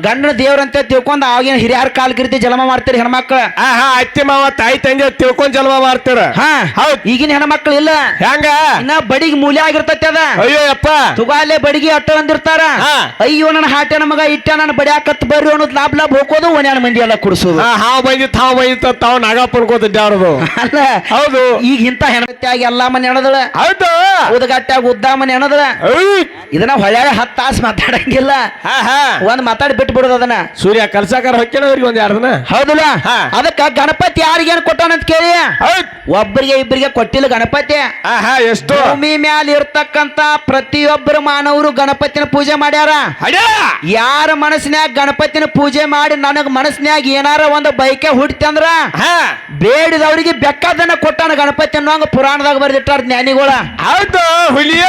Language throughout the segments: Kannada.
ಗಂಡನ ದೇವ್ರಂತೆ ತಿಳ್ಕೊಂಡ್ ಆಗಿನ ಹಿರಿಯರ ಕಾಲ್ ಗಿರ್ತಿ ಜಲಮ ಮಾಡ್ತೀರಿ ಹೆಣ್ಮಕ್ಳ. ಆ ಹಾ ಅತ್ತಿ ಮಾವ ತಾಯಿ ತಂಗಿ ತಿಳ್ಕೊಂಡ್ ಜನ್ಮ ಮಾಡ್ತಾರ. ಹಾ ಹೌದ್. ಈಗಿನ ಹೆಣ್ಮಕ್ಳು ಇಲ್ಲ. ಹೆಂಗ? ಇನ್ನ ಬಡಿಗೆ ಮೂಲ್ಯ ಆಗಿರ್ತೈತಿ ಅದ. ಅಯ್ಯೋ ಅಪ್ಪ ತುಗಾಲೆ ಬಡಿಗೆ ಅಟ್ಟ ಅಂದಿರ್ತಾರ. ಹಾ. ಅಯ್ಯೋ ನನ್ನ ಹಾಟೆ ಮಗ ಇಟ್ಟ ನನ್ನ ಬಡಿಯಾಕತ್ ಬರ್ರಿ ಅನ್ನೋದು ಲಾಭ ಲಾಭ ಹೋಗೋದು ಒಣ್ಯಾನ ಮಂದಿ ಎಲ್ಲ ಕುಡಿಸೋದು. ಹಾ ಹಾವು ಬಂದಿತ್ತು ಹಾವು ಬಂದಿತ್ತು ತಾವು ನಾಗಪ್ಪನ ಕೂತಿದ್ದೆ ಅವ್ರದು. ಅಲ್ಲ ಹೌದು. ಈಗ ಇಂತ ಆಗಿ ಎಲ್ಲಾ ಮನೆ ಹೆಣದಳ. ಹೌದು. ಉದ್ಗಟ್ಟಾಗ ಉದ್ದ ಮನೆ ಹೆಣದಳ. ಐ. ಇದನ್ನ ಹೊಳ್ಯಾಗ ಹತ್ತು ತಾಸು ಮಾತಾಡಂಗಿಲ್ಲ. ಹಾ ಹಾ. ಒಂದ್ ಮಾತಾಡಿ ಬಿಟ್ಟು ಬಿಡೋದು ಅದನ್ನ. ಸೂರ್ಯ ಕಲ್ಸಾಕಾರ ಹೊಕ್ಕೇನವ್ರಿಗೆ ಒಂದ್ ಯಾರ್ದನ? ದಿನ ಹೌದಲ್ಲ. ಅದಕ್ಕ ಗಣಪತಿ ಯಾರಿಗೇನು ಕೊಟ್ಟಾನಂತ ಕೇಳಿ? ಒಬ್ಬರಿಗೆ ಇಬ್ಬರಿಗೆ ಕೊಟ್ಟಿಲ್ಲ ಗಣಪತಿ. ಎಷ್ಟು? ಭೂಮಿ ಮ್ಯಾಲ ಇರ್ತಕ್ಕಂತ ಪ್ರತಿಯೊಬ್ಬರು ಮಾನವರು ಗಣಪತಿನ ಪೂಜೆ ಮಾಡ್ಯಾರ. ಯಾರ ಮನಸ್ನ್ಯಾಗ ಗಣಪತಿನ ಪೂಜೆ ಮಾಡಿ ನನಗ ಮನಸ್ನ್ಯಾಗ ಏನಾರ ಒಂದು ಬೈಕೆ ಹುಡ್ತಂದ್ರ ಹಾ. ಬೇಡಿದವರಿಗೆ ಬೆಕ್ಕದನ್ನ ಕೊಟ್ಟಾನ ಗಣಪತಿ ಅನ್ನೋಂಗ ಪುರಾಣದಾಗ ಬರ್ದಿಟ್ಟಾರ ಜ್ಞಾನಿಗಳ. ಹೌದು ಹುಲಿಯ.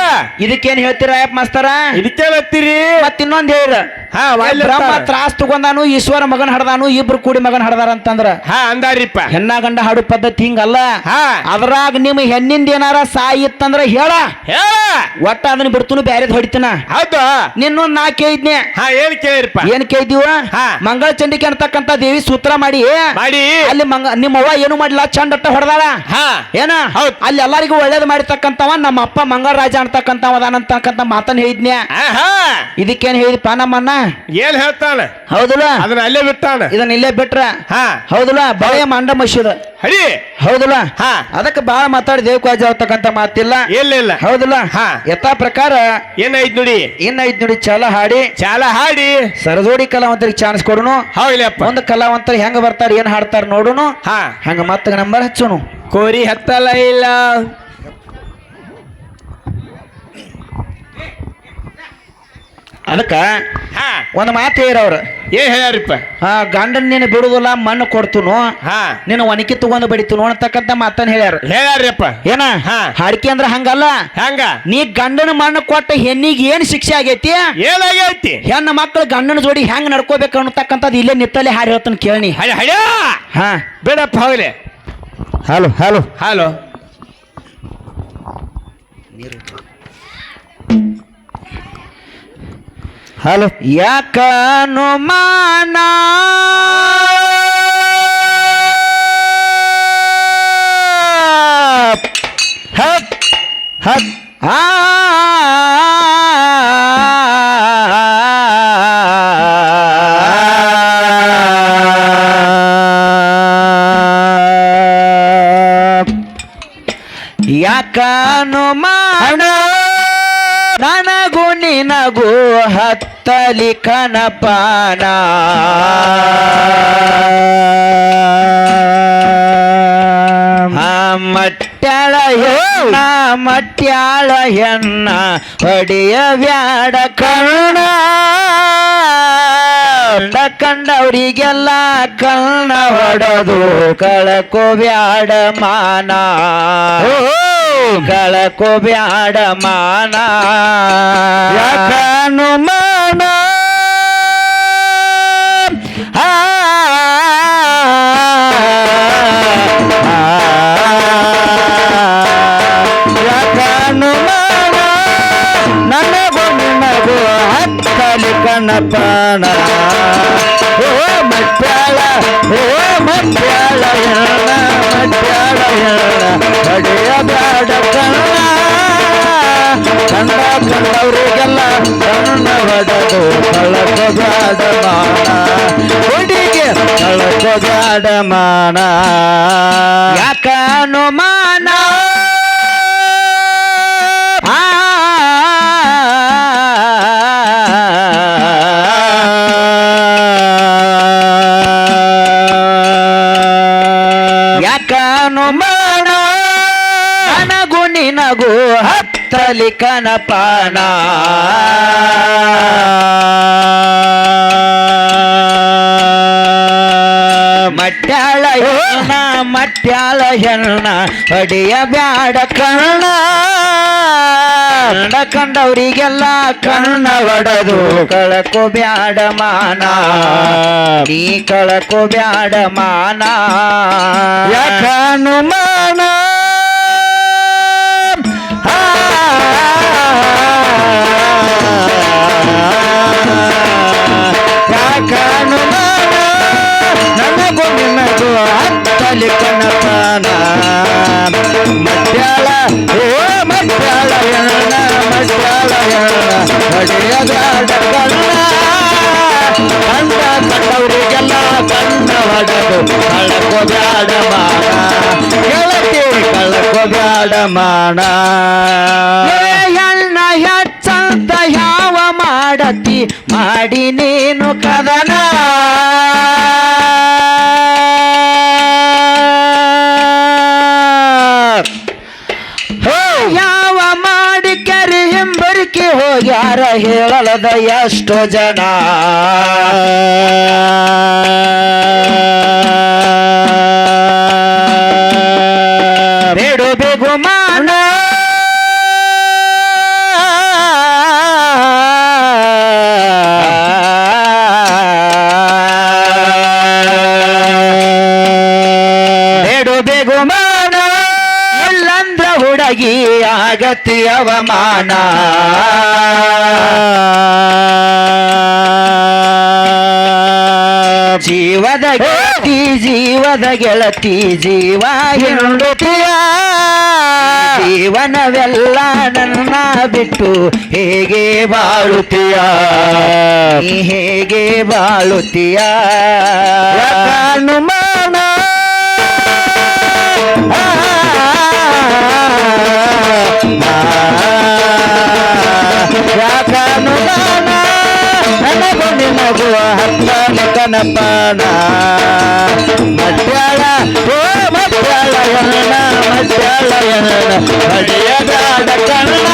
ಇದಕ್ಕೇನ್ ಹೇಳ್ತೀರ ಮಾಸ್ತರ? ಇದಕ್ಕೆ ಬರ್ತೀರಿ ಮತ್ತಿನ್ನೊಂದ್ ಹೇಳ ಹಾ. ತ್ರಾಸ್ ತಗೊಂಡಾನು ಈಶ್ವರ ಮಗನ್ ಹಡ್ದಾನು ಇಬ್ರು ಕೂಡಿ ಮಗನ್ ಹಡ್ದಾರ ಅಂತಂದ್ರ. ಹಾ ಅಂದಾರಿಪ್ಪ. ಹೆಣ್ಣ ಗಂಡ ಹಾಡು ಪದ್ಧತಿ ಹಿಂಗಲ್ಲ. ಅದ್ರಾಗ ನಿಮ್ ಹೆಣ್ಣಿಂದ ಏನಾರ ಸಾಯಿತ್ತಂದ್ರ ಹೇಳ. ಒಟ್ಟ ಅದನ್ನ ಬಿಡ್ತುನು ಬ್ಯಾರೆದ್ ಹೊಡಿತೀನ. ಹೌದು. ನಿನ್ನೊಂದ್ ನಾ ಕೇಳಿದ್ನೆ. ಹಾ ಏನ್ ಕೇಳಿರಿಪ್ಪ? ಏನ್ ಕೇಳಿದೀವ? ಹಾ. ಮಂಗಳ ಚಂಡಿಕೆ ಅಂತಕ್ಕಂತ ದೇವಿ ಸೂತ್ರ ಮಾಡಿ. ಮಾಡಿ. ಅಲ್ಲಿ ಮಂಗ ನಿಮ್ಮ ಅವ್ವ ಏನು ಮಾಡಿಲ್ಲ ಚಂಡ ಅಟ್ಟ ಹೊಡೆದಾಳ. ಹಾ. ಏನ? ಹೌದು. ಅಲ್ಲಿ ಎಲ್ಲರಿಗೂ ಒಳ್ಳೇದು ಮಾಡಿರ್ತಕ್ಕಂತವ ನಮ್ಮ ಅಪ್ಪ ಮಂಗಳ ರಾಜ ಅಂತಕ್ಕಂತವ ಅದಾನಂತಕ್ಕಂತ ಮಾತನ್ನ ಹೇಳಿದ್ನೆ ಇದಕ್ಕೇನ್ ಹೇಳಿದಪ್ಪ ನಮ್ಮನ್ನ? ಏನ್ ಹೇಳ್ತಾನ ಹೌದಲ್ಲ? ಅದನ್ನ ಅಲ್ಲೇ ಬಿಟ್ಟಾನ ಇದನ್ನ ಇಲ್ಲೇ ಬಿಟ್ರ? ಹಾ. ಹೌದಲ್ಲ? ಬಳೆಯ ಮಂಡ ಮಶಿದ ಹರಿ ಹೌದಲ್ಲ? ಹಾ. ಅದಕ್ಕೆ ಬಾಳ ಮಾತಾಡಿ ದೇವಕಾಜ ಆಗ್ತಕ್ಕಂತ ಮಾತಿಲ್ಲ. ಇಲ್ಲ ಇಲ್ಲ. ಹೌದಲ್ಲ? ಹಾ. ಯಥಾ ಪ್ರಕಾರ ಏನಾಯ್ತು ನೋಡಿ? ಇನ್ನ ಐದ್ ನೋಡಿ? ಚಾಲ ಹಾಡಿ. ಚಾಲ ಹಾಡಿ. ಸರಜೋಡಿ ಕಲಾವಂತರಿಗೆ ಚಾನ್ಸ್ ಕೊಡೋಣ ಹೌದಪ್ಪ ಒಂದು ಕಲಾವಂತರು ಹೆಂಗ ಬರ್ತಾರ ಏನ್ ಹಾಡ್ತಾರ ನೋಡೋನು. ಹಾ. ಹಂಗ ಮತ್ತ ನಂಬರ್ ಹಚ್ಚೋಣ ಕೋರಿ ಹತ್ತಲ್ಲ ಇಲ್ಲ. ಅದಕ್ಕ ಹಾ. ಒಂದು ಮಾತು ಹೇಳ್ಯಾರ ಅವ್ರು. ಏ ಹೇಳ್ಯಾರಿಪ್ಪ? ಹಾ ಗಂಡನ್ ನೀನು ಬಿಡುದಿಲ್ಲ ಮಣ್ಣು ಕೊಡ್ತುನು. ಹಾ. ನಿನ್ನ ಒನಕಿ ತಗೊಂಡು ಬಡಿತು ಅಂತಕ್ಕಂತ ಮಾತನ್ನ ಹೇಳ್ಯಾರ. ಹೇಳ್ಯಾರಪ್ಪ ಏನ? ಹಾ. ಹಾಡಿಕೆ ಅಂದ್ರ ಹಂಗಲ್ಲ? ಹಂಗ? ನೀ ಗಂಡನ ಮಣ್ಣು ಕೊಟ್ಟ ಹೆಣ್ಣಿಗೆ ಏನ್ ಶಿಕ್ಷೆ ಆಗೈತಿ? ಏನಾಗೈತಿ? ಹೆಣ್ಣು ಮಕ್ಕಳು ಗಂಡನ ಜೋಡಿ ಹೆಂಗ್ ನಡ್ಕೋಬೇಕು ಅನ್ನತಕ್ಕಂಥದ್ದು ಇಲ್ಲೇ ನಿತ್ತಲೆ ಹಾರಿ ಹೇಳ್ತಾನೆ ಕೇಳಿ ಹಳೆ ಹಡ ಹಾ. ಬೇಡಪ್ಪ ಹೋಗ್ಲಿ. Hello hello. ಹಲೋ. ಹಲೋ. ಯಾಕನು ಮಾನ? ಹತ್ ಹತ್. ಆ ಹತ್ತಲಿ ಕನಪಾನ ಮಟ್ಯಾಳಯನ್ನ ಮಟ್ಯಾಳ ಹೆಣ್ಣ, ಮಟ್ಯಾಳ ಹೊಡೆಯ ಬ್ಯಾಡ ಕರ್ಣ ಕಂಡ ಕಂಡವರಿಗೆಲ್ಲ ಕರ್ಣ ಹೊಡೆದು, ಕಳಕೋ ಬ್ಯಾಡ ಮಾನ. ಕಳಕೋ ಬ್ಯಾಡ ಮಾನ. ಯಾಕನು ಮಾನ ಆ ಯಾಕನು ಹತ್ತಲಿ ಕಣಪಾಣ ಓ ಮಟ್ಟಾಳ ಓ ಮಟ್ಟಾಳ ಹೆಣ ಮಟ್ಟಾಳ ಹೆಣ. ಹೊಡೆಯ ಬ್ಯಾಡ ಕಣ್ಣ ಕಂಡ ಕಂಡವರಿಗೆಲ್ಲ ಕಣ್ಣ ಹೊಡೆದು ಕಳಕ ಬ್ಯಾಡ ಮಾನ. ಹುಡುಗಿ ಕಳಕ ಬ್ಯಾಡ ಮಾನ. ಯಾಕ ಹತ್ತಲಿ ಪಾನ ಮಟ್ಯಾಳ ಹೆಣ್ಣ ಮಟ್ಯಾಳ ಹೆಣ್ಣ ಹೊಡೆಯ ಬ್ಯಾಡ ಕಣ್ಣ. ಕಂಡ ಕಂಡವರಿಗೆಲ್ಲ ಕಣ್ಣ ಒಡೆದು, ಕಳಕು ಬ್ಯಾಡ ಮಾನ. ಈ ಕಳಕು ಬ್ಯಾಡ ಮಾನ. ಯಾಕನು ಮಾನ ಕಾಣು ನನಗೂ ನಿನಗೂ ಅತ್ತಲಿ ಕಣತಾನ ಮಟ್ಯಾಳ ಓ ಮಟ್ಯಾಳ ಎಣ್ಣ ಮಟ್ಯಾಳ ಎಣ್ಣ ಹೊಡೆಯದಾಡ ಕಣ್ಣ ಕಂಡ ಕಂಡವರಿಗೆಲ್ಲ ಕಣ್ಣ ಹೊಡೆದು ಕಳಕೋ ಬ್ಯಾಡ ಮಾಡ ಗೆಳತಿ ಕಳಕೋ ಬ್ಯಾಡ ಮಾಡ ಮಾಡತಿ ಮಾಡಿ ನೀನು ಕದನ. ಯಾವ ಮಾಡಿ ಕೆರೆ ಹಿಂಬರಿಕೆ ಹೋಗ್ಯಾರ ಹೇಳಲದ ಎಷ್ಟೋ ಜನ. ಆಗತಿ ಅವಮಾನ ಜೀವದ ಗೆಳತಿ ಜೀವದ ಗೆಳತಿ ಜೀವ ಹೆಂಡುತಿಯ ಜೀವನವೆಲ್ಲ ನನ್ನ ಬಿಟ್ಟು ಹೇಗೆ ಬಾಳುತ್ತೀಯ? ಹೇಗೆ ಬಾಳುತ್ತೀಯ? ಹನುಮಾನ ಯಾಕನುದಾನ ನನಗೂ ಹತ್ತನ ಕನಪಾನ ಮಧ್ಯಾಳ ಓ ಮಧ್ಯಾಳ ಎಣ್ಣ ಮಧ್ಯಾಳ ಎಣ್ಣ ಹೊಡೆಯದಾಡ ಕಣ್ಣ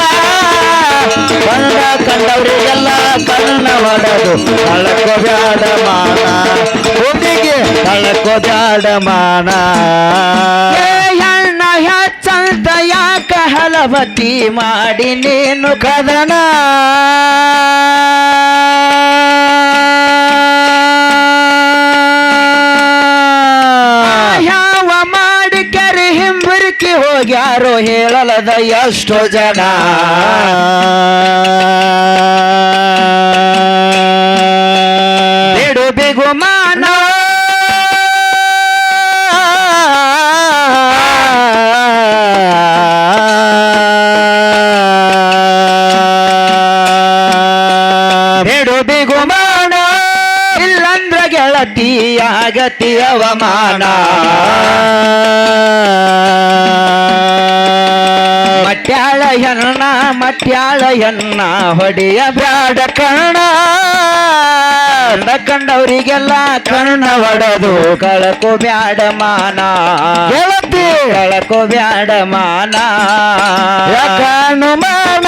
ಕಂಡ ಕಂಡವರಿಗೆಲ್ಲ ಕಣ್ಣ ಹೊಡೆದು ಕಳಕೋ ಬ್ಯಾಡ ಮಾನ. ಹುಡುಗಿ ಕಳಕೋ ಬ್ಯಾಡ ಮಾನ. ಎಣ್ಣ ಹೆಚ್ಚಂತ ಯಾಕ ಹಲವತಿ ಮಾಡಿ ನೀನು ಕದನ ಯಾವ ಮಾಡಿ ಕೆರೆ ಹಿಂಬರಿಕೆ ಹೋಗ್ಯಾರೋ ಹೇಳಲದ ಎಷ್ಟೋ ಜನ. ಆಗತಿ ಅವಮಾನ ಮಟ್ಯಾಳ ಎನ್ನ ಮಟ್ಯಾಳ ಎನ್ನ ಹೊಡೆಯ ಬ್ಯಾಡ ಕರ್ಣ ಕಂಡ ಕಂಡವರಿಗೆಲ್ಲ ಕರ್ಣ ಹೊಡೆದು ಕಳಕೋ ಬ್ಯಾಡ ಮಾನ ಗೆಳತಿ ಕಳಕೋ ಬ್ಯಾಡ ಮಾನ ಯಾಕನು ಮಾನ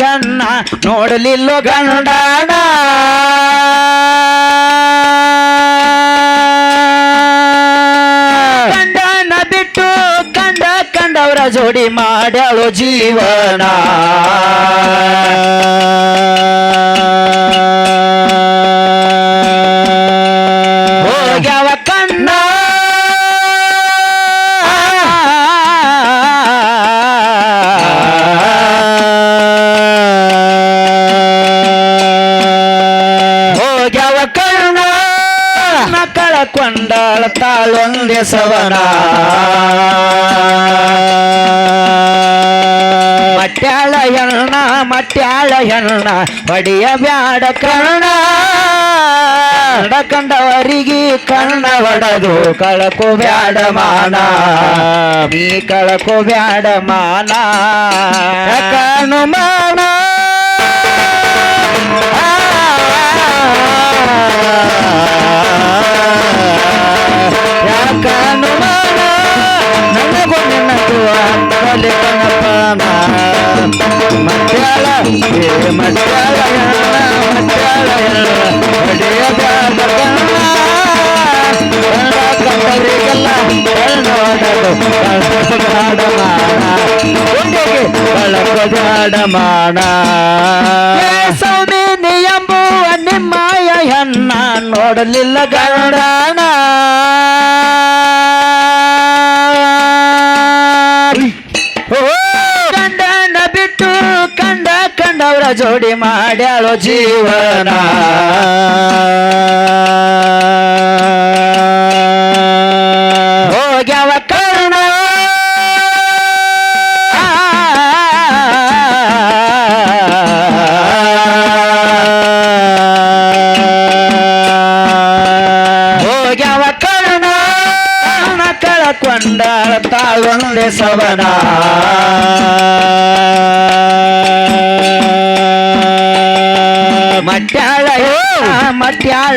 ಹೆಣ್ಣ ನೋಡಲಿಲ್ಲೋ ಗಂಡಾಣ ಗಂಡನ ಬಿಟ್ಟು ಕಂಡ ಕಂಡವರ ಜೋಡಿ ಮಾಡ್ಯಾಳು ಜೀವನ. ಸವನ. ಮಟ್ಯಾಳ ಎಣ್ಣ ಮಟ್ಯಾಳ ಬಡಿಯ ಬ್ಯಾಡ ಕರ್ಣ ಕಂಡ ಕಂಡವರಿಗೆ ಕಣ್ಣ ಒಡದು, ಕಳಕು ಬ್ಯಾಡ ಮಾನ. ಕಳಕು ಬ್ಯಾಡ ಮಾನ. ಕಣ್ಣು ಮಾನ. ಯಾಕನು నిన్నకు ఆత్మలి కనపాన మధ్యాల మధ్యాలయ ಸೌಮ್ಯ ನಿಯಂಬುವ ನಿಮ್ಮ ಅಯ್ಯನ್ನ ನೋಡಲಿಲ್ಲ ಗರುಡಾನ ಜೋಡಿ ಮಾಡ್ಯಾಳೋ ಜೀವನ. ಹೋಗ್ಯಾವ ಕರ್ಣ. ಹೋಗ್ಯಾವ ಕರ್ಣ. ಕರ್ಣ ಕಳಕೊಂಡ ತಾಳೊಂದೆ ಸವನ.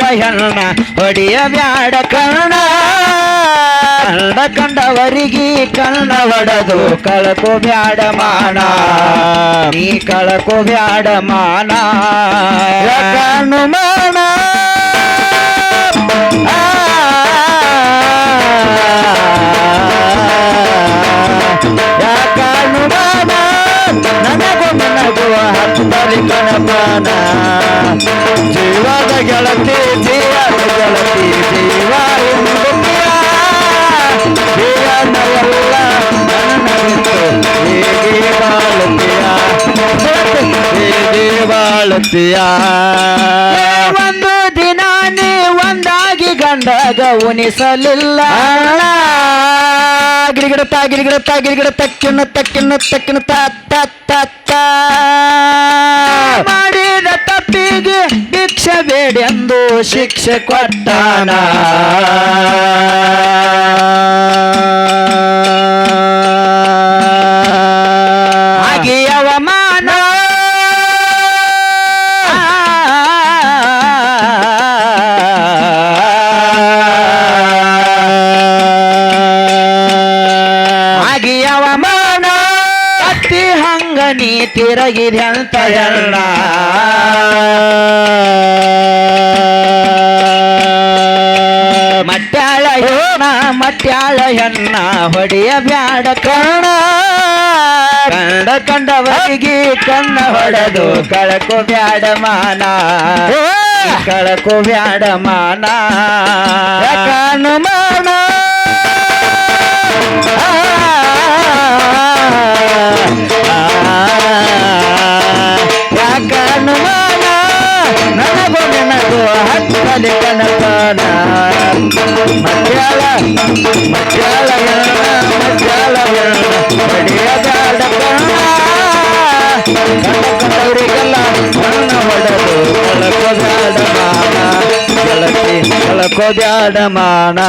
ಹೆಣ್ಣ ಹೊಡಿಯ ಬ್ಯಾಡ ಕಣ್ಣ ಕಂಡ ಕಂಡವರಿಗೆ ಕಣ್ಣ ಒಡದು ಕಳಕೋ ಬ್ಯಾಡ ಮಾನ. ನೀ ಕಳಕೋ ಬ್ಯಾಡ ಮಾನ. ಕಣ್ಣು ಮಾನ? ಕಣಪಾನ ಜೀವದ ಗೆಳತಿ ಜೀವದ ಗೆಳತಿ ಜೀವ ಒಂದು ದಿನ ನೀ ಒಂದಾಗಿ ಗಂಡಾಗ ಉಣಿಸಲಿಲ್ಲ ಗಿರಿಗಿಡತ್ತ ಗಿರಿಗಿಡತ್ತ ಗಿರಿಗಿಡ ತಕ್ಕಿನ ತಕ್ಕಿನ ತಕ್ಕಿನ ತ ತ ತ. ಬೇಡೆಂದು ಶಿಕ್ಷೆ ಕೊಟ್ಟಾನ. ಹಾಗೆ ಅವಮಾನ. ಹಾಗೆ ಅವಮಾನ. ಅತ್ತಿ ಹಂಗ ನೀ ತಿರಗಿದೆ ಹೊಡೆದು ಕಳಕು ಬ್ಯಾಡ ಮಾನ ಕಳಕು ಬ್ಯಾಡ ಮಾನ ಕಾನು ಮಾನ ಯಾಕಣ್ಣು ಮಾನ ನನಗೂ ನಿನಗೂ ಹತ್ತಲಿ ಕನಕನ ಮಧ್ಯಾಳ ಮಧ್ಯಾಳ ಮಧ್ಯಾಳ ಬಡಿಯ ಬ್ಯಾಡ ಕಣ್ಣ ಕಂಡವರಿಗೆಲ್ಲ ಕಣ್ಣ ಹೊಡೆದು ಕಳಕೋದ್ಯಾಡ ಮಾನ. ಗೆಳತಿ ಕಳಕೋದ್ಯಾಡ ಮಾನ.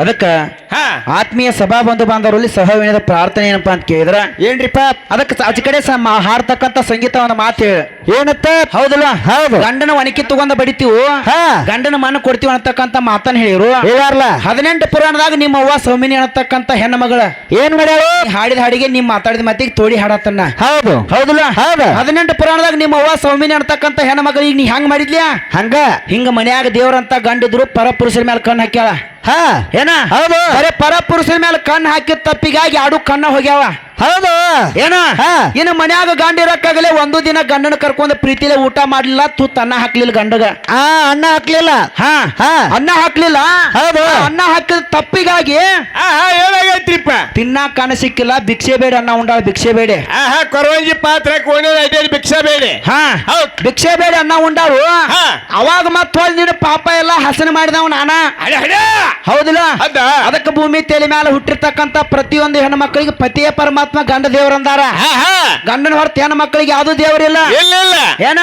ಅದಕ್ಕ ಹಾ. ಆತ್ಮೀಯ ಸಭಾ ಬಂಧು ಬಾಂಧವರಲ್ಲಿ ಸಹವಿನದ ಪ್ರಾರ್ಥನೆ ಏನಪ್ಪಾ ಅಂತ ಕೇಳಿದ್ರ? ಏನ್ರಿಪ್ಪ ಅದಕ್ಕೆ ಆಚೆ ಕಡೆ ಸ ಮಾ- ಹಾಡ್ತಕ್ಕಂತ ಸಂಗೀತವನ್ನ ಮಾತು ಹೇಳ. ಏನತ್ತ? ಹೌದಲ್ಲ? ಹೌದು. ಗಂಡನ ಒಣಕಿ ತಗೊಂಡ ಬಡಿತೀವು. ಹಾ. ಗಂಡನ ಮನ ಕೊಡ್ತೀವಿ ಅನ್ನತಕ್ಕಂತ ಮಾತನ್ನ ಹೇಳಿರು. ಹೇಳಾರ್ಲ ಹದಿನೆಂಟು ಪುರಾಣದಾಗ ನಿಮ್ಮ ಅವ್ವ ಸೌಮಿನಿ ಅನ್ನತಕ್ಕಂತ ಹೆಣ್ಣು ಮಗಳ. ಏನ್ ಮಾಡ್ಯಾಳು? ಹಾಡಿದ ಹಾಡಿಗೆ ನಿಮ್ ಮಾತಾಡಿದ ಮಾತಿಗೆ ತೋಡಿ ಹಾಡತ್ತನ್ನ? ಹೌದು. ಹೌದಲ್ಲ? ಹೌದು. ಹದಿನೆಂಟು ಪುರಾಣದಾಗ ನಿಮ್ಮ ಅವ್ವ ಸೌಮಿನಿ ಅಂತಕ್ಕಂತ ಹೆಣ್ಣು ಮಗಳು ಈಗ ನೀ ಹೆಂಗ್ ಮಾಡಿದ್ಲ್ಯಾ? ಹಂಗ? ಹಿಂಗ ಮನ್ಯಾಗ ದೇವ್ರಂತ ಗಂಡಿದ್ರು ಪರಪುರುಷರ ಮೇಲೆ ಕಣ್ಣು ಹಾಕ್ಯಾಳ. ಹಾ. ಏನ? ಹೌದು. ಬರೇ ಪರಪುರುಷರ ಮೇಲೆ ಕಣ್ಣು ಹಾಕಿದ ತಪ್ಪಿಗಾಗಿ ಆಡು ಕಣ್ಣ ಹೋಗ್ಯಾವ. ಹೌದು. ಏನ. ಇನ್ನು ಮನ್ಯಾಗ ಗಂಡ ಇರಕ್ಕಾಗಲೇ ಒಂದು ದಿನ ಗಂಡನ ಕರ್ಕೊಂಡ್ ಪ್ರೀತಿಲೆ ಊಟ ಮಾಡ್ಲಿಲ್ಲ ತುತ್ತ ಅನ್ನ ಹಾಕ್ಲಿಲ್ಲ ಗಂಡಗ. ಆ ಅನ್ನ ಹಾಕ್ಲಿಲ್ಲ. ಹಾ. ಹಾ. ಅನ್ನ ಹಾಕ್ಲಿಲ್ಲ? ಹೌದು. ಅನ್ನ ಹಾಕಿದ ತಪ್ಪಿಗಾಗಿ ತಿನ್ನ ಏನಾಗೈತ್ರಿಪ್ಪ? ತಿನ್ನಾಕ ಕಾಣ ಸಿಕ್ಕಿಲ್ಲ ಭಿಕ್ಷೆ ಬೇಡ ಅನ್ನ ಉಂಡಾಳ ಭಿಕ್ಷೆ ಬೇಡ. ಕೊರವಂಜಿ ಪಾತ್ರ ಭಿಕ್ಷೆ ಬೇಡಿ. ಹಾ. ಹೌದು. ಭಿಕ್ಷೆ ಬೇಡ ಅನ್ನ ಉಂಡಾಳು. ಹಾ. ಅವಾಗ ಮತ್ತ ನೀನು ನಿನ್ನ ಪಾಪ ಎಲ್ಲ ಹಸನ ಮಾಡಿದವ್ ನಾನ. ಹೌದಿಲ್ಲ? ಹೌದಾ? ಅದಕ್ಕೆ ಭೂಮಿ ತಲೆ ಮೇಲೆ ಹುಟ್ಟಿರ್ತಕ್ಕಂತ ಪ್ರತಿಯೊಂದು ಹೆಣ್ಣು ಮಕ್ಕಳಿಗೆ ಪತಿಯ ಪರಮಾತ್ಮ ಗಂಡ ದೇವರಂದಾರ ಹಾ ಗಂಡನ ಹೊರತು ಹೆಣ್ಣು ಮಕ್ಕಳಿಗೆ ಯಾವ್ದು ದೇವರಿಲ್ಲ ಇಲ್ಲ? ಇಲ್ಲ ಏನ.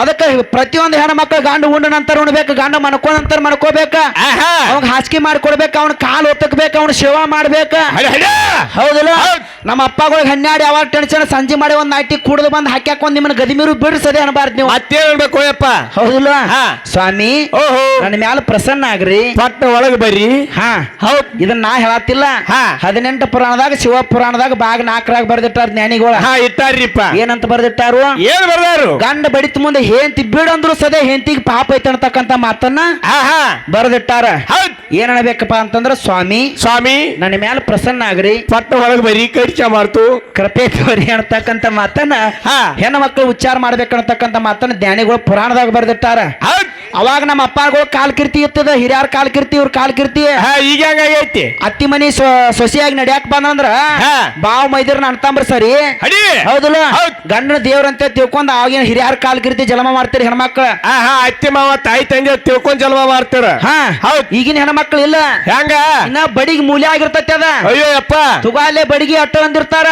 ಅದಕ್ಕೆ ಪ್ರತಿಯೊಂದು ಹೆಣ್ಣು ಮಕ್ಕಳು ಗಂಡ ಉಂಡ ನಂತರ ಉಣ್ಬೇಕು ಗಂಡ ಮನ್ಕೋ ನಂತರ ಮನ್ಕೋಬೇಕ? ಹಾ ಅವಾಗ ಹಾಸಿಗೆ ಮಾಡ್ಕೊಡ್ಬೇಕು ಅವ್ನ ಕಾಲು ಒತ್ತಕ್ಬೇಕು ಅವ್ನ ಸೇವಾ ಮಾಡ್ಬೇಕ. ಹೌದಲ್ಲ. ನಮ್ಮ ಅಪ್ಪಗಳಿಗೆ ಹನ್ನೆರಡು ಯಾವಾಗ ಟೆನ್ಷನ್ ಸಂಜೆ ಮಾಡಿ ಒಂದ್ ನಾಟಿ ಕುಡಿದು ಬಂದು ಹಾಕ್ಯಾಕ ಒಂದ್ ನಿಮ್ಮನ್ನ ಗದಿಮೀರು ಬಿಡಿಸದೆ ಅನ್ಬಾರ್ದು ನೀವು. ಹೇಳ್ಬೇಕು ಹೌದಲ್ಲ ಹೌದಿಲ್ಲ? ಹಾ. ಸ್ವಾಮಿ ಓಹೋ. ನನ್ನ ಮ್ಯಾಲ ಪ್ರಸನ್ನ ಆಗ್ರಿ. ಪಟ್ಟ ಒಳಗೆ ಬರ್ರಿ. ಹಾ. ಹೌದ್. ಇದನ್ನ ನಾ ಹೇಳತ್ತಿಲ್ಲ. ಹಾ. ಹದಿನೆಂಟು ಪುರಾಣದಾಗ ಶಿವ ಪುರಾಣದಾಗ ಭಾಗ ಮ್ಯಾಗ ನಾಲ್ಕರಾಗ ಬರ್ದಿಟ್ಟಾರ ಜ್ಞಾನಿಗಳು. ಹಾ ಇಟ್ಟಾರ್ರಿಪ್ಪ. ಏನಂತ ಬರ್ದಿಟ್ಟಾರು? ಏನ್ ಬರ್ದಾರು? ಗಂಡ ಬಡಿತ ಮುಂದೆ ಹೆಂತಿ ಬಿಡಂದ್ರು ಸದೇ ಹೆಂತಿಗೆ ಪಾಪ ಐತೆ ಅಂತಕ್ಕಂತ ಮಾತನ್ನ ಹಾ ಹಾ. ಬರ್ದಿಟ್ಟಾರ. ಹೌದ್. ಏನ್ ಅನ್ಬೇಕಪ್ಪ ಅಂತಂದ್ರ ಸ್ವಾಮಿ. ಸ್ವಾಮಿ. ನನ್ನ ಮ್ಯಾಲ ಪ್ರಸನ್ನ ಆಗ್ರಿ. ಪಟ್ಟ ಒಳಗ್ ಬರೀ ಕಡಿಚ ಮಾಡ್ತು ಕೃಪೆ ತೋರಿ ಅಂತಕ್ಕಂತ ಮಾತನ್ನ ಹಾ. ಹೆಣ್ಣು ಮಕ್ಕಳು ಉಚ್ಚಾರ ಮಾಡ್ಬೇಕನ್ನತಕ್ಕಂತ ಮಾತನ್ನ ಜ್ಞಾನಿಗಳು ಪುರಾಣದಾಗ ಬರ್ದಿಟ್ಟಾರ. ಹೌದ್. ಅವಾಗ ನಮ್ಮ ಅಪ್ಪಗಳು ಕಾಲ್ ಕಿರ್ತಿ ಇರ್ತದ ಹಿರಿಯರ ಕಾಲ್ ಕಿರ್ತಿ ಇವ್ರ ಕಾಲ್ ಕಿರ್ತಿ. ಹಾ ಈಗ ಐತಿ ಅತ್ತಿ ಮನಿ ಸೊಸೆಯಾಗಿ ನಡ್ಯಾಕ್ ಬಂದಂದ್ರ ಹಾ. ಬಾವ್ ಮೈದಿರ್ ಅಂತಂಬ್ರ ಸರಿ. ಹೌದಲ್ಲ? ಹೌದ್. ಗಂಡನ ದೇವ್ರಂತ ತಿಳ್ಕೊಂಡ್ ಆಗಿನ ಹಿರಿಯರ ಕಾಲ್ ಕಿರ್ತಿ ಜಲಮ ಮಾಡ್ತೀರಿ ಹೆಣ್ಮಕ್ಳ. ಅತ್ತಿ ಮಾವ ತಾಯಿ ತಂದೆ ತಿಳ್ಕೊಂಡ್ ಮಾಡ್ತಾರ. ಹಾ. ಹೌದ್. ಈಗಿನ ಹೆಣ್ಮಕ್ಳು ಇಲ್ಲ. ಹೆಂಗ? ಇನ್ನ ಬಡಿಗೆ ಮೂಲೆ ಆಗಿರ್ತೈತಿ ಅದ. ಅಯ್ಯೋ ಅಪ್ಪ ತುಗಾಲೆ ಬಡಿಗೆ ಅಟ್ಟ ಅಂದಿರ್ತಾರ.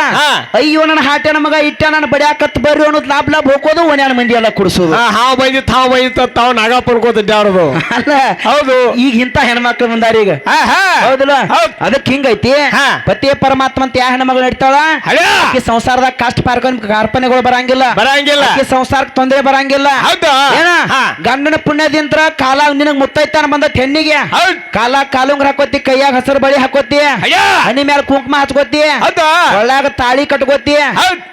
ಅಯ್ಯೋ ನನ್ನ ಹಾಟೆ ನಮಗ ಇಟ್ಟ ನನ್ನ ಬಡಿಯಾಕತ್ ಬರ್ರಿ ಅನ್ನೋದು ಲಾಭ ಲಾಭ ಹೋಗೋದು ಒಣ್ಯಾನ ಮಂದಿ ಎಲ್ಲ ಕುಡಿಸೋದು ಹಾವ್ ಬಂದಿತ್ತು ಹಾವ್ ಬಂದಿತ್ತು ತಾವ್ ನಾಗಪ್ಪ ಅವ್ರದು ಅಲ್ಲ ಹೌದು. ಈಗ ಇಂತ ಹೆಣ್ಮಕ್ಳು ಬಂದಾರ ಈಗ. ಹಾ ಹಾ. ಹೌದಲ್ಲ? ಹೌದ್. ಅದಕ್ಕೆ ಹಿಂಗೈತಿ ಹಾ. ಪತಿಯ ಪರಮಾತ್ಮ ಅಂತ ಯಾವ ಹೆಣ್ಮಗಳು ನಡೀತಾಳ? ಸಂಸಾರದಾಗ ಕಷ್ಟ ಪಾರ್ಕೊಂಡ್ ಕಾರ್ಪನೆಗಳು ಬರಂಗಿಲ್ಲ. ಬರಂಗಿಲ್ಲ. ಈ ಸಂಸಾರಕ್ಕೆ ತೊಂದರೆ ಬರಂಗಿಲ್ಲ. ಗಂಡನ ಪುಣ್ಯದಿಂದ ಕಾಲ ನಿನಗ್ ಮುತ್ತೈತಾನ ಬಂದ ಹೆಣ್ಣಿಗೆ? ಹೌದ್. ಕಾಲ ಕಾಲುಂಗ್ ಹಾಕೋತಿ ಕೈಯಾಗ ಹಸರು ಬಳಿ ಹಾಕೋತಿ? ಹಣಿ ಮೇಲೆ ಕುಂಕುಮ ಹಚ್ಕೋತಿ? ಒಳ್ಳಾಗ ತಾಳಿ ಕಟ್ಕೋತಿ?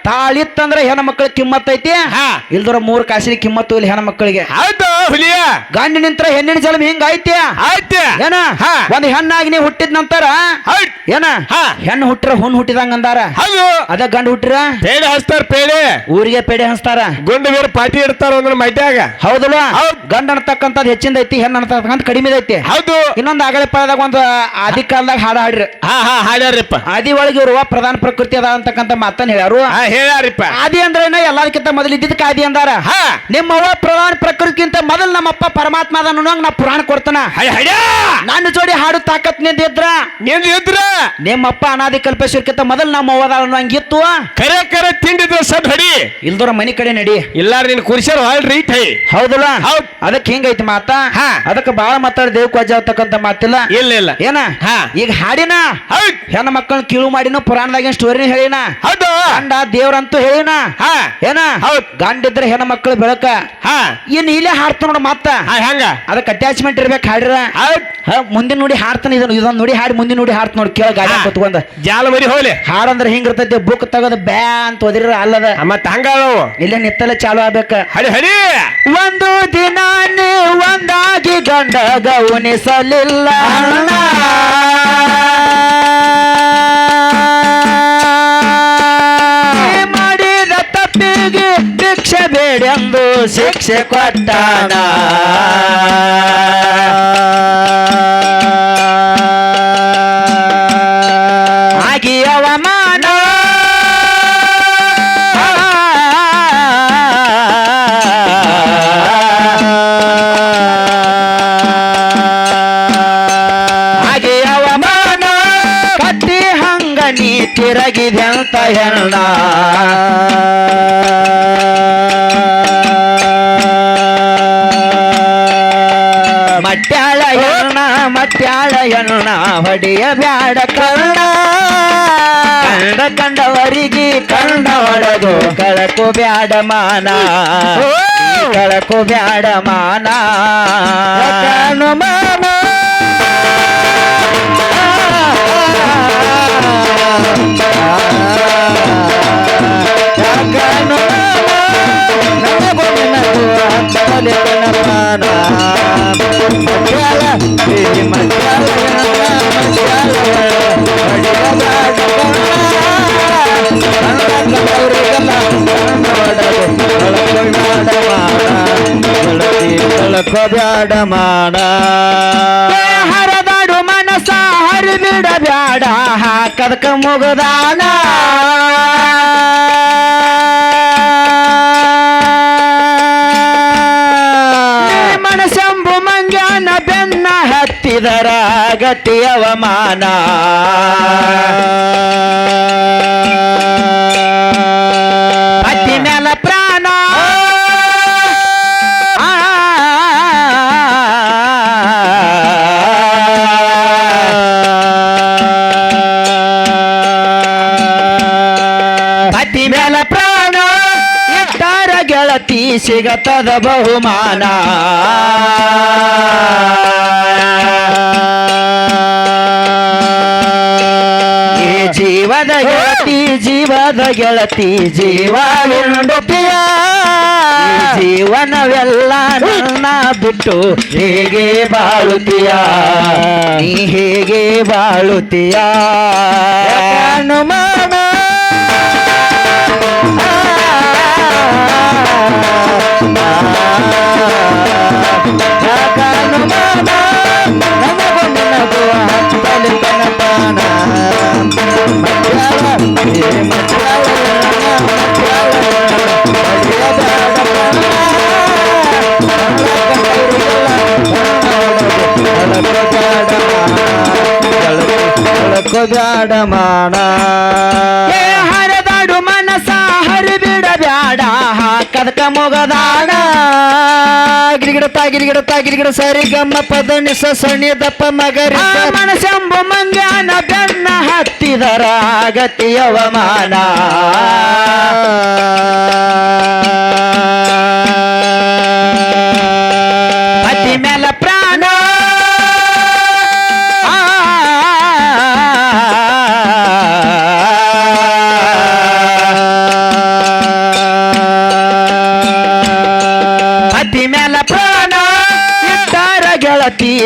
ತಾಳಿ ಇತ್ತಂದ್ರ ಹೆಣ್ಮಕ್ಳ ಕಿಮ್ಮತ್ ಐತಿ ಹಾ. ಇಲ್ದ್ರ ಮೂರ್ ಕಾಸಿನ ಕಿಮ್ಮತ್ತು ಇಲ್ಲಿ ಹೆಣ್ಮಕ್ಳಿಗೆ. ಹೌದು ಹುಲಿಯ. ಗಂಡ ನಿಂತ್ರ ಹೆಣ್ಣಿನ ಜನ್ಮ ಹಿಂಗ ಐತಿ ಐತಿ ಏನ? ಹಾ. ಒಂದ್ ಹೆಣ್ಣಾಗಿ ನೀ ಹುಟ್ಟಿದ ನಂತರ? ಏನ? ಹಾ. ಹೆಣ್ಣು ಹುಟ್ಟರ ಹುಣ್ ಹುಟ್ಟಿದಂಗ ಅಂದಾರ? ಹೌದು. ಅದ ಗಂಡ ಹುಟ್ಟಿರ? ಪೇಡೆ ಹಚ್ತಾರ ಪೇಡೆ. ಊರಿಗೆ ಪೇಡೆ ಹಂಚ್ತಾರ? ಗುಂಡು ಬೇರೆ ಪಾಟಿ ಇಡ್ತಾರ ಒಂದ್ರ ಮೈಟ್ಯಾಗ. ಹೌದಲ್ಲ ಹೌದ್. ಗಂಡ ಅನ್ನತಕ್ಕಂಥದ್ದು ಹೆಚ್ಚಿಂದ ಐತಿ ಹೆಣ್ಣು ಅನ್ನತಕ್ಕಂಥ ಕಡಿಮೆ ಐತಿ. ಹೌದು. ಇನ್ನೊಂದು ಪಳದಾಗ ಒಂದು ಆದಿ ಕಾಲದಾಗ ಹಾಡ ಹಾಡ್ರಿ. ಹಾ ಹಾ ಹಾಡ್ಯಾರಿಪ್ಪ. ಆದಿ ಒಳಗೆ ಇರುವ ಪ್ರಧಾನ ಪ್ರಕೃತಿ ಅದ ಅಂತಕ್ಕಂತ ಮಾತನ್ನ ಹೇಳ್ಯಾರು. ಹಾ ಹೇಳ್ಯಾರಿಪ್ಪ. ಆದಿ ಅಂದ್ರೆ ಎಲ್ಲದಕ್ಕಿಂತ ಮೊದಲು ಇದ್ದಿದ್ದಕ್ಕೆ ಆದಿ ಅಂದಾರ. ಹಾ. ನಿಮ್ಮ ಪ್ರಧಾನ ಪ್ರಕೃತಿಗಿಂತ ಮೊದಲು ನಮ್ಮಪ್ಪ ಪರಮಾತ್ಮ ಅದ ಅನ್ನೋಂಗ ನಾ ಪುರಾಣ ಕೊಡ್ತಾನ. ನನ್ನ ಜೋಡಿ ಹಾಡು ತಾಕತ್ ನಿಂದಿದ್ರ? ನಿಂದಿದ್ರ ನಿಮ್ಮಪ್ಪ ಅನಾದಿ ಕಲ್ಪೇಶ್ವರ್ಕಿಂತ ಮೊದಲು ನಮ್ಮ ಅವ್ವದ ಅನ್ನೋಂಗಿತ್ತು. ಕರೆ ಕರೆ ತಿಂಡಿದ್ರ ಸದ್ ಹಡಿ ಇಲ್ದೋರ ಮನಿ ಕಡೆ ನಡಿ. ಇಲ್ಲಾರ ನಿನ್ ಕುರ್ಸರ್ ಹಾಳ್ರಿ ಹೈ ಹೌದಲ್ಲ? ಹೌದ್. ಅದಕ್ಕೆ ಹೆಂಗೈತಿ ಮಾತಾ? ಹಾ. ಅದಕ್ಕೆ ಬಾಳ ಮಾತಾಡ ದೇವ್ ಕ್ವಾಜ ಅಂತಕ್ಕಂಥ ಮಾತಿಲ್ಲ. ಇಲ್ಲ ಇಲ್ಲ. ಏನ. ಈಗ ಹಾಡಿನ? ಹೌದ್. ಹೆಣ್ಣ ಮಕ್ಕಳನ್ನ ಕೀಳು ಮಾಡಿನ ಪುರಾಣದಾಗಿನ ಸ್ಟೋರಿನ ಹೇಳಿನ? ಹೌದು. ಗಂಡ ದೇವ್ರಂತೂ ಹೇಳಿನ? ಹಾ. ಏನ? ಹೌದ್. ಗಂಡಿದ್ರೆ ಹೆಣ್ಣ ಮಕ್ಕಳು ಬೆಳಕ? ಹಾ. ಇನ್ ಇಲ್ಲೇ ಹಾಡ್ತ ನೋಡ ಮತ್ತ ಹೆಂಗ. ಅದಕ್ಕೆ ಅಟ್ಯಾಚ್ಮೆಂಟ್ ಇರ್ಬೇಕು ಹಾಡಿರ. ಮುಂದಿನ ನೋಡಿ ಹಾಡ್ತಾನೆ ಇದನ್ನ. ಇದೊಂದು ನೋಡಿ ಹಾಡಿ ಮುಂದಿನ ನೋಡಿ ಹಾಡ್ತ ನೋಡಿ ಕೇಳ ಗಾಡಿ. ಕುತ್ಕೊಂಡ. ಜಾಲ ಬರಿ ಹೋಗ್ಲಿ ಹಾಡಂದ್ರೆ ಹಿಂಗಿರ್ತೈತಿ ಬುಕ್ ತಗದು ಬ್ಯಾ ಅಂತ ಓದಿರ ಅಲ್ಲದ. ಮತ್ತ ಹಂಗ ಇಲ್ಲೇ ನಿತ್ತಲೆ ಚಾಲು ಆಗ್ಬೇಕು. ಹಳಿ ಹಳಿ. ಒಂದು ದಿನ ನೀ ಒಂದಾಗಿ ಗಂಡ ಗೌನಿಸಲಿಲ್ಲ ಬೇಡೆಂದು ಶಿಕ್ಷೆ ಕೊಟ್ಟಾನ. ಅಂತ ಹೆಣ್ಣ. ಹೊಡೆಯ ಬ್ಯಾಡ ಕರ್ಣ. ಕಂಡ ಕಂಡವರಿಗೆ ಕಂಡ ಒಳಗು. ಕಳಕು ಬ್ಯಾಡ ಮಾನ. ಕಳಕು ಬ್ಯಾಡ ಮಾನ. ಕಣ್ಣು ಮಾನ. ಕಣ್ಣು ಬ್ಯಾಡ ಮಾಡ ಹರದಾಡು ಮನಸ ಹರಿಬಿಡ ಬ್ಯಾಡ ಹಾಕದಕ ಮುಗದಾನ ಮನಸಂಬು ಮಂಗ್ಯಾನ ಬೆನ್ನ ಹತ್ತಿದರ. ಗಟ್ಟಿ ಅವಮಾನ ಅತ್ತಿ ಮೇಲ ಪ್ರಾಣ ಪತಿ ಮೇಲ ಪ್ರಾಣ ಇಟ್ಟಾರ ಗೆಳತಿ ಸಿಗತದ ಬಹುಮಾನ ಜೀವದ ಗೆಳತಿ ಜೀವವೆಂಡುತ್ತಿಯ ಈ ಜೀವನವೆಲ್ಲ ನನ್ನ ಬಿಟ್ಟು ಹೇಗೆ ಬಾಳುತ್ತೀಯ ನೀ ಹೇಗೆ ಬಾಳುತ್ತೀಯ ಹನುಮಾನ ಬ್ಯಾಡ ಮಾಡ ಹರದಾಡು ಮನಸ ಹರಿಬಿಡ ಬ್ಯಾಡ ಹಾಕದಕ ಮೊಗದಾಡ ಗಿರಿಗಿಡತ ಗಿರಿಗಿಡತ ಗಿರಿಗಿಡ ಸರಿ ಗಮ್ಮ ಪದ ನಿಸ ಸಣಿ ದಪ್ಪ ಮಗರಿ ಮನಸ್ಸೆಂಬು ಮಂಗನ ಬೆನ್ನ ಹತ್ತಿದರ ಗತಿ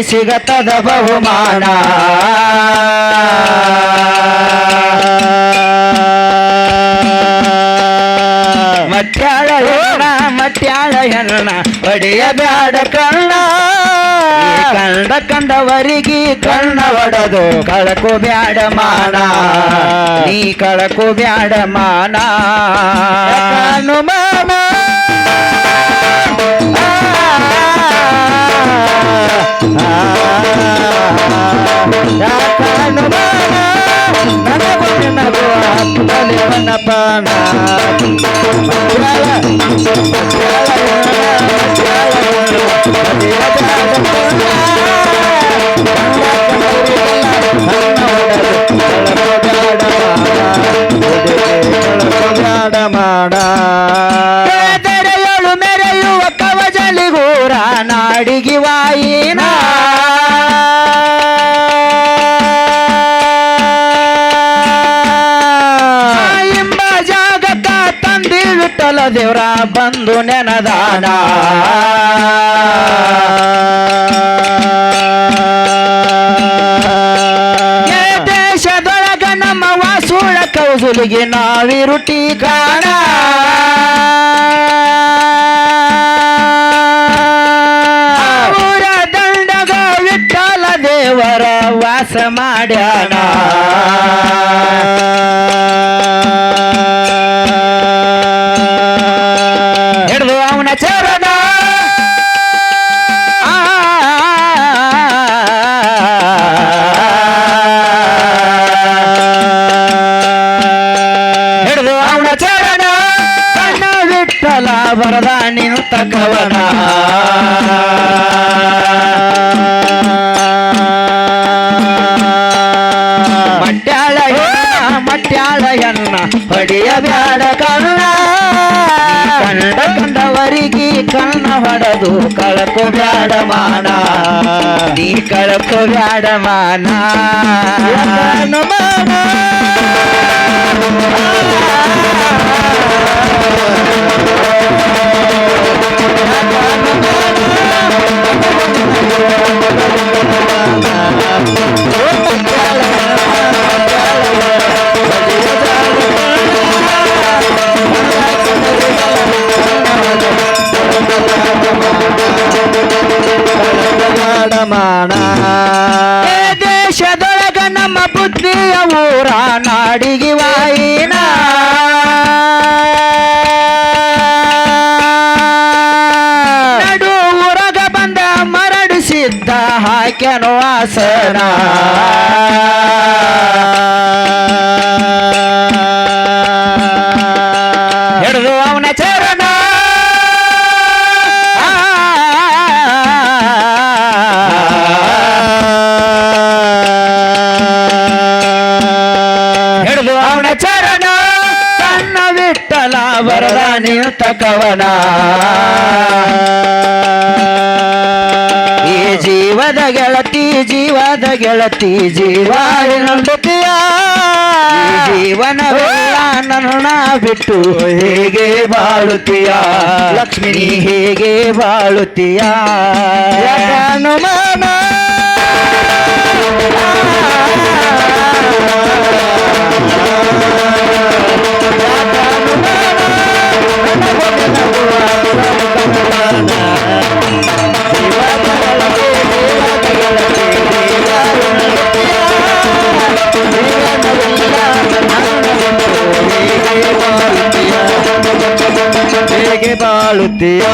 ಸಿಗತದ ಬಹುಮಾನ. ಮತ್ಯಾಳ ಹೆಣ್ಣ ಮತ್ಯಾಳ ಹೆಣ್ಣ ಹೊಡೆಯ ಬ್ಯಾಡ ಕಣ್ಣ ಕಂಡ ಕಂಡವರಿಗೆ ಕಣ್ಣ ಒಡೆದು ಕಳಕು ಬ್ಯಾಡ ಮಾನ. ನೀ ಕಳಕು ಬ್ಯಾಡ ಮಾನ. ಹನುಮಾನ ತೆರೆಯಳು ಮೆರೆಯುವ ಕವಜಲಿಗೂರ ನಾಡಿಗಿ ದೇವ್ರ ಬಂದು ನೆನದಾನ. ದೇಶದೊಳಗ ನಮ್ಮ ವಾಸುಳ ಕೌಸುಲಿಗೆ ನಾವಿರುಟಿ ಕಾಣ. ಊರ ದಂಡಗ ವಿಠಲ ದೇವರ ವಾಸ ಮಾಡ್ಯಾನ. ಅವನ ಚರಣ. ಸಣ್ಣ ವಿಠಲ ಬರದ ನಿಂತ ಕಂಡವರಿಗೆ ಕಣ್ಣ ಹೊಡೆದು ಕಳಕು ಬ್ಯಾಡ ಮಾನ ನೀ ಕಳಕು ಬ್ಯಾಡ ಮಾನ ಏ ದೇಶದೊಳಗ ನಮ್ಮ ಬುದ್ಧಿಯ ಊರ ನಾಡಿಗೆ ವಾಯಿನ. ನಡು ಊರಗ ಬಂದ ಮರಡಿಸಿದ್ದ ಹಾಕ್ಯನು ಆಸನ ಹಿಡಿದು ಅವನ ಚರಣ ಸಣ್ಣ ವಿಠಲ ಬರದ ನಿಂತ ಕವನ. ಈ ಜೀವದ ಗೆಳತಿ ಜೀವದ ಗೆಳತಿ ಜೀವ ನಂಬತಿಯ ಜೀವನವೆಲ್ಲ ನನ್ನ ಬಿಟ್ಟು ಹೇಗೆ ಬಾಳುತ್ತೀಯ? ಲಕ್ಷ್ಮಿ. ಹೇಗೆ ಬಾಳುತ್ತೀಯ? ಹನುಮಾನ? ಒಳಗೆ ಬಾಳುತ್ತೀಯ?